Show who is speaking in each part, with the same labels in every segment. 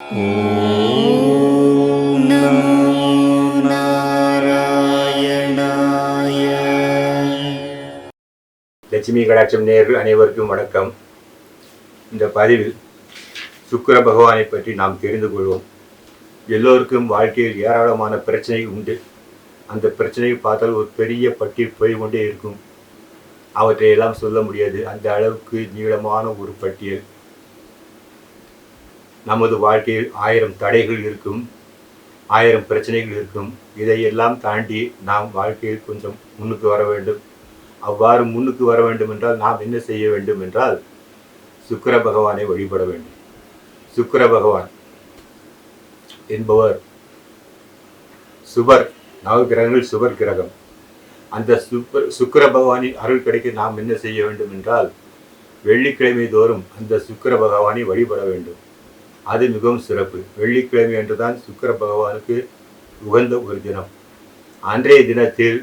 Speaker 1: நாராயணாய
Speaker 2: லட்சுமி கடாட்சம் நேர்கள் அனைவருக்கும் வணக்கம். இந்த பதிவில் சுக்கிர பகவானை பற்றி நாம் தெரிந்து கொள்வோம். எல்லோருக்கும் வாழ்க்கையில் ஏராளமான பிரச்சனை உண்டு. அந்த பிரச்சனையை பார்த்தால் ஒரு பெரிய பட்டியல் போய் கொண்டே இருக்கும் அவற்றையெல்லாம் சொல்ல முடியாது. அந்த அளவுக்கு நீளமான ஒரு பட்டியல். நமது வாழ்க்கையில் ஆயிரம் தடைகள் இருக்கும் ஆயிரம் பிரச்சனைகள் இருக்கும். இதையெல்லாம் தாண்டி நாம் வாழ்க்கையில் கொஞ்சம் முன்னுக்கு வர வேண்டும். அவ்வாறு முன்னுக்கு வர வேண்டும் என்றால் நாம் என்ன செய்ய வேண்டும் என்றால் சுக்கிர பகவானை வழிபட வேண்டும். சுக்கிர பகவான் என்பவர் சுபர் நவகிரகங்கள் சுபர் கிரகம். அந்த சுப்பர் சுக்கிர பகவானின் அருள் கிடைக்க நாம் என்ன செய்ய வேண்டும் என்றால் வெள்ளிக்கிழமை தோறும் அந்த சுக்கிர பகவானை வழிபட வேண்டும். அது மிகவும் சிறப்பு. வெள்ளிக்கிழமை என்றுதான் சுக்கர பகவானுக்கு உகந்த ஒரு தினம். அன்றைய தினத்தில்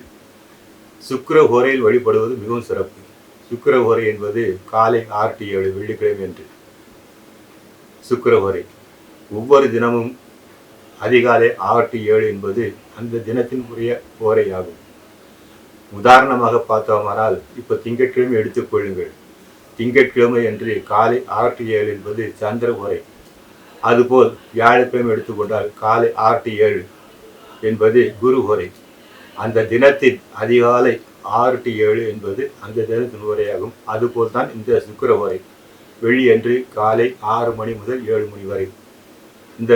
Speaker 2: சுக்கர ஹோரையில் வழிபடுவது மிகவும் சிறப்பு. சுக்கர ஹோரை என்பது காலை ஆறு டு ஏழு வெள்ளிக்கிழமை என்று சுக்கர ஹோரை. ஒவ்வொரு தினமும் அதிகாலை ஆறு டு ஏழு என்பது அந்த தினத்தின் உரிய ஹோரை ஆகும் உதாரணமாக பார்த்தோமானால் இப்போ திங்கட்கிழமை எடுத்துக்கொள்ளுங்கள் திங்கட்கிழமை என்று காலை ஆறு டு ஏழு என்பது சந்திர ஹோரை. அதுபோல் வியாழக்கிழமை எடுத்துக்கொண்டால் காலை ஆறு டு ஏழு என்பது குரு உரை அந்த தினத்தின் அதிகாலை ஆறு டு ஏழு என்பது அந்த தினத்தின் உரையாகும் அதுபோல் தான் இந்த சுக்கர உரை வெள்ளியன்று காலை ஆறு மணி முதல் ஏழு மணி வரை. இந்த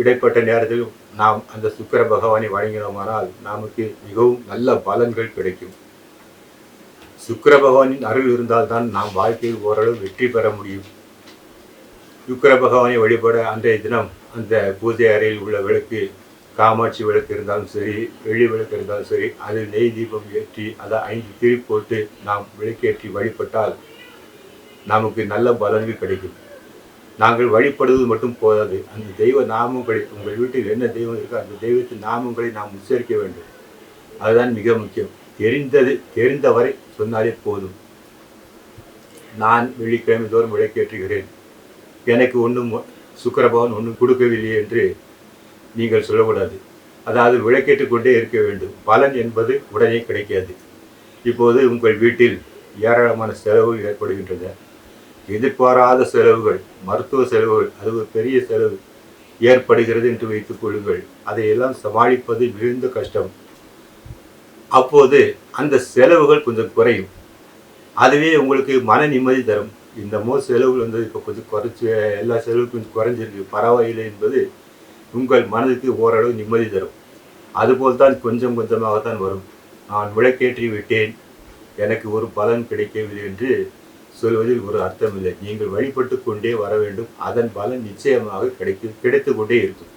Speaker 2: இடைப்பட்ட நேரத்தில் நாம் அந்த சுக்கிர பகவானை வழங்கினோமானால் நமக்கு மிகவும் நல்ல பலன்கள் கிடைக்கும். சுக்கிர பகவானின் அருள் இருந்தால்தான் நாம் வாழ்க்கையில் ஓரளவு வெற்றி பெற முடியும். சுக்கிர பகவானை வழிபட அன்றைய தினம் அந்த பூஜை அறையில் உள்ள விளக்கு காமாட்சி விளக்கு இருந்தாலும் சரி வெள்ளி விளக்கு இருந்தாலும் சரி அதில் நெய் தீபம் ஏற்றி அதை ஐந்து திரி போட்டு நாம் விளக்கேற்றி வழிபட்டால் நமக்கு நல்ல பலன்கள் கிடைக்கும். நாங்கள் வழிபடுவது மட்டும் போதாது. அந்த தெய்வ நாமங்களை உங்கள் வீட்டில் என்ன தெய்வம் இருக்கோ அந்த தெய்வத்தின் நாமங்களை நாம் உச்சரிக்க வேண்டும். அதுதான் மிக முக்கியம். தெரிந்தது தெரிந்தவரை சொன்னாலே போதும். நான் வெள்ளிக்கிழமை தோறும் விளக்கேற்றுகிறேன். எனக்கு ஒன்றும் சுக்கரபவன் ஒன்றும் கொடுக்கவில்லை என்று நீங்கள் சொல்லக்கூடாது. அதாவது விளக்கேற்றுக் கொண்டே இருக்க வேண்டும். பலன் என்பது உடனே கிடைக்காது. இப்போது உங்கள் வீட்டில் ஏராளமான செலவுகள் ஏற்படுகின்றன. எதிர்பாராத செலவுகள் மருத்துவ செலவுகள் அது ஒரு பெரிய செலவு ஏற்படுகிறது என்று வைத்துக் கொள்ளுங்கள். அதையெல்லாம் சமாளிப்பது மிகுந்த கஷ்டம். அப்போது அந்த செலவுகள் கொஞ்சம் குறையும். அதுவே உங்களுக்கு மன நிம்மதி தரும். இந்த மோ செலவுகள் வந்து இப்போ கொஞ்சம் குறைச்சி எல்லா செலவும் கொஞ்சம் குறைஞ்சிருக்கு. பரவாயில்லை என்பது உங்கள் மனதுக்கு ஓரளவு நிம்மதி தரும். அதுபோல் தான் கொஞ்சம் கொஞ்சமாகத்தான் வரும். நான் விளக்கேற்றி விட்டேன். எனக்கு ஒரு பலன் கிடைக்கவில்லை என்று சொல்வதில் ஒரு அர்த்தமில்லை. நீங்கள் வழிபட்டு கொண்டே வர வேண்டும். அதன் பலன் நிச்சயமாக கிடைக்கும் கிடைத்து கொண்டே இருக்கும்.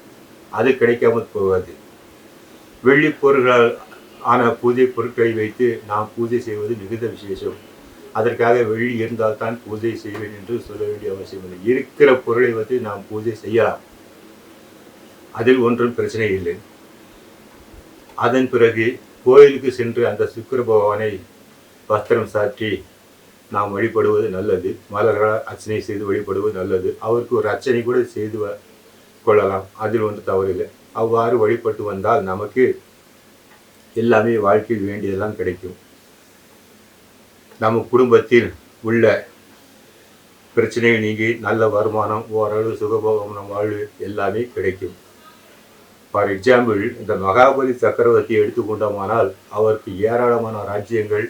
Speaker 2: அது கிடைக்காமல் போகாது. வெள்ளி பொருள்களால் ஆன பூஜை பொருட்களை வைத்து நாம் பூஜை செய்வது மிகுந்த விசேஷம். அதற்காக வெளி இருந்தால் தான் பூஜை செய்வேன் என்று சொல்ல வேண்டிய அவசியம் இல்லை. இருக்கிற பொருளை வந்து நாம் பூஜை செய்யலாம். அதில் ஒன்றும் பிரச்சனை இல்லை. அதன் பிறகு கோயிலுக்கு சென்று அந்த சுக்கர பகவானை வஸ்திரம் சாற்றி நாம் வழிபடுவது நல்லது. மலர்களால் அர்ச்சனை செய்து வழிபடுவது நல்லது. அவருக்கு ஒரு அர்ச்சனை கூட செய்து கொள்ளலாம். அதில் ஒன்று தவறில்லை அவ்வாறு வழிபட்டு வந்தால் நமக்கு எல்லாமே வாழ்க்கையில் வேண்டியதெல்லாம் கிடைக்கும். நம்ம குடும்பத்தில் உள்ள பிரச்சனைகள் நீங்கி நல்ல வருமானம் ஓரளவு சுகபோகமான வாழ்வு எல்லாமே கிடைக்கும். ஃபார் எக்ஸாம்பிள் இந்த மகாபலி சக்கரவர்த்தியை எடுத்துக்கொண்டோமானால் அவருக்கு ஏராளமான ராஜ்யங்கள்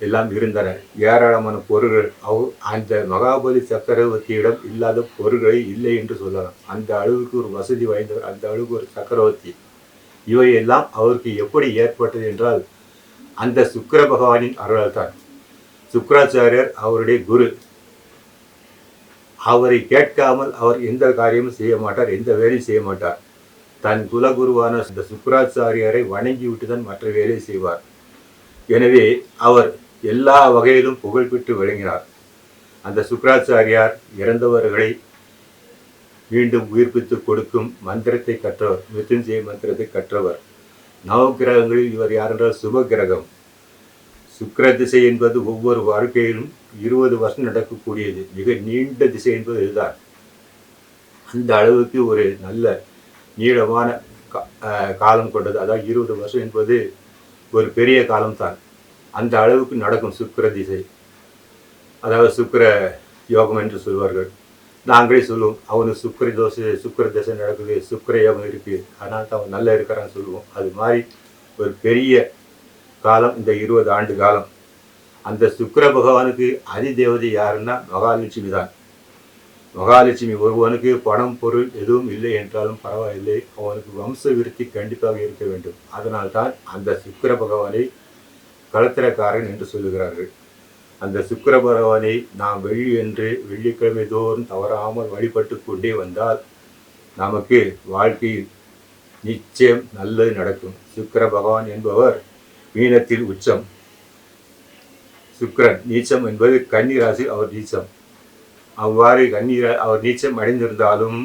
Speaker 2: எல்லாம் இருந்தன. ஏராளமான பொருள்கள் அவ் அந்த மகாபலி சக்கரவர்த்தியிடம் இல்லாத பொருள்களை இல்லை என்று சொல்லலாம். அந்த அளவுக்கு ஒரு வசதி வாய்ந்தவர் அந்த அளவுக்கு ஒரு சக்கரவர்த்தி. இவையெல்லாம் அவருக்கு எப்படி ஏற்பட்டது என்றால் அந்த சுக்கர பகவானின் அருளால் தான் சுக்கராச்சாரியர் அவருடைய குரு. அவரை கேட்காமல் அவர் எந்த காரியமும் செய்ய மாட்டார் எந்த வேலையும் செய்ய மாட்டார். தன் குலகுருவான இந்த சுக்கராச்சாரியரை வணங்கிவிட்டு தான் மற்ற வேலையை செய்வார். எனவே அவர் எல்லா வகையிலும் புகழ்பெற்று விளங்கினார். அந்த சுக்கராச்சாரியார் இறந்தவர்களை மீண்டும் உயிர்ப்பித்து கொடுக்கும் மந்திரத்தை கற்றவர் மிருத்யுஞ்சய மந்திரத்தை கற்றவர். நவகிரகங்களில் இவர் யாரென்றால் சுப கிரகம் சுக்கிர திசை என்பது ஒவ்வொரு வாழ்க்கையிலும் இருபது வருஷம் நடக்கக்கூடியது. மிக நீண்ட திசை என்பது இதுதான். அந்த அளவுக்கு ஒரு நல்ல நீளமான கா- காலம் கொண்டது. அதாவது இருபது வருஷம் என்பது ஒரு பெரிய காலம்தான். அந்த அளவுக்கு நடக்கும் சுக்கர திசை அதாவது சுக்கர யோகம் என்று சொல்வார்கள். நாங்களே சொல்லுவோம் அவனுக்கு சுக்கர தோசை சுக்கர தசை நடக்குது சுக்கிர இருக்குது இருக்கு தான் அவன் நல்லா இருக்கிறான்னு சொல்லுவோம். அது மாதிரி ஒரு பெரிய காலம் இந்த இருபது ஆண்டு காலம். அந்த சுக்கிர பகவானுக்கு அதிதேவதை யாருன்னா மகாலட்சுமி தான். மகாலட்சுமி ஒருவனுக்கு பணம் பொருள் எதுவும் இல்லை என்றாலும் பரவாயில்லை. அவனுக்கு வம்ச விருத்தி கண்டிப்பாக இருக்க வேண்டும். அதனால்தான் அந்த சுக்கிர பகவானை கலத்திரக்காரன் என்று சொல்லுகிறார்கள். அந்த சுக்கர பகவானை நாம் வெள்ளி என்று வெள்ளிக்கிழமை தோறும் தவறாமல் வழிபட்டு கொண்டே வந்தால் நமக்கு வாழ்க்கையில் நிச்சயம் நல்லது நடக்கும். சுக்கிர பகவான் என்பவர் மீனத்தில் உச்சம். சுக்கிரன் நீச்சம் என்பது கன்னிராசி அவர் நீச்சம். அவ்வாறு கண்ணீர் அவர் நீச்சம் அடைந்திருந்தாலும்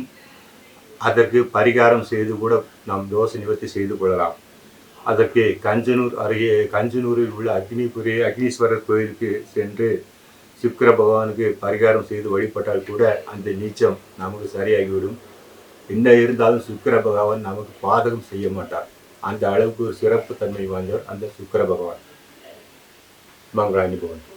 Speaker 2: அதற்கு பரிகாரம் செய்து கூட நாம் தோஷ நிவர்த்தி செய்து கொள்ளலாம். அதற்கு கஞ்சனூர் அருகே கஞ்சனூரில் உள்ள அக்னிபுரி அக்னீஸ்வரர் கோயிலுக்கு சென்று சுக்கிர பகவானுக்கு பரிகாரம் செய்து வழிபட்டால் கூட அந்த நீச்சம் நமக்கு சரியாகிவிடும். என்ன இருந்தாலும் சுக்கிர பகவான் நமக்கு பாதகம் செய்ய மாட்டார். அந்த அளவுக்கு ஒரு சிறப்பு தன்மை வாய்ந்தவர் அந்த சுக்கிர பகவான். மங்களாணி பகவான்